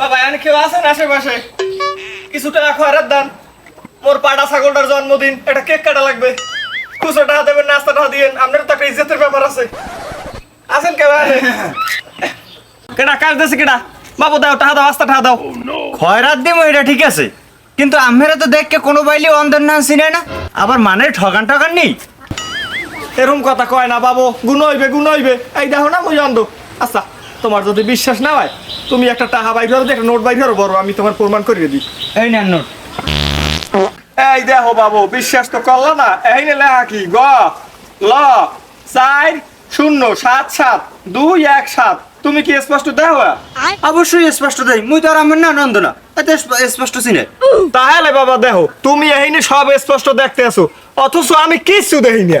বাবা এখানে কেউ আছেন আশেপাশে? কিছু টাকা খয়রাত দান। মোর পাটা ছাগলটার জন্মদিন একটা কেক কাটা লাগবে। খুচরো টাকা দেবেন নাস্তা টাকা দিয়েন আপনার তো একটা ইজ্জতের ব্যাপার আছে। আছেন কেউ কেডা কাজ দেছে কেডা? বাবু দাও টাকা দাও আস্তা টাকা দাও। খয়রাত দিব এটা ঠিক আছে। কিন্তু আমেরা তো দেখকে কোনো বাইলে অন্ধের নাম চিনে না। আবার মানে ঠগান ঠগান নেই? এরম কথা কয় না বাবু গুণ হইবে গুণ হইবে। এই দেখো না মুই অন্ধ। আচ্ছা। তোমার যদি বিশ্বাস না হয় তুমি একটা টাকা বাইর করো একটা নোট বাইর করো বড় আমি তোমার প্রমাণ করিয়ে দিই। এই নেন নোট। এই দেখো বাবু বিশ্বাস তো করল না? এই নে লেখা কি? গ ল চার শূন্য সাত সাত দুই এক সাত। তুমি কি স্পষ্ট দেখো? অবশ্যই স্পষ্ট দেই। মুই তো আর আমের না নন্দ না এত স্পষ্ট চিনে। তাহলে বাবা দেখো তুমি এইনে সব স্পষ্ট দেখতে আছো অথচ আমি কিচ্ছু দেখি না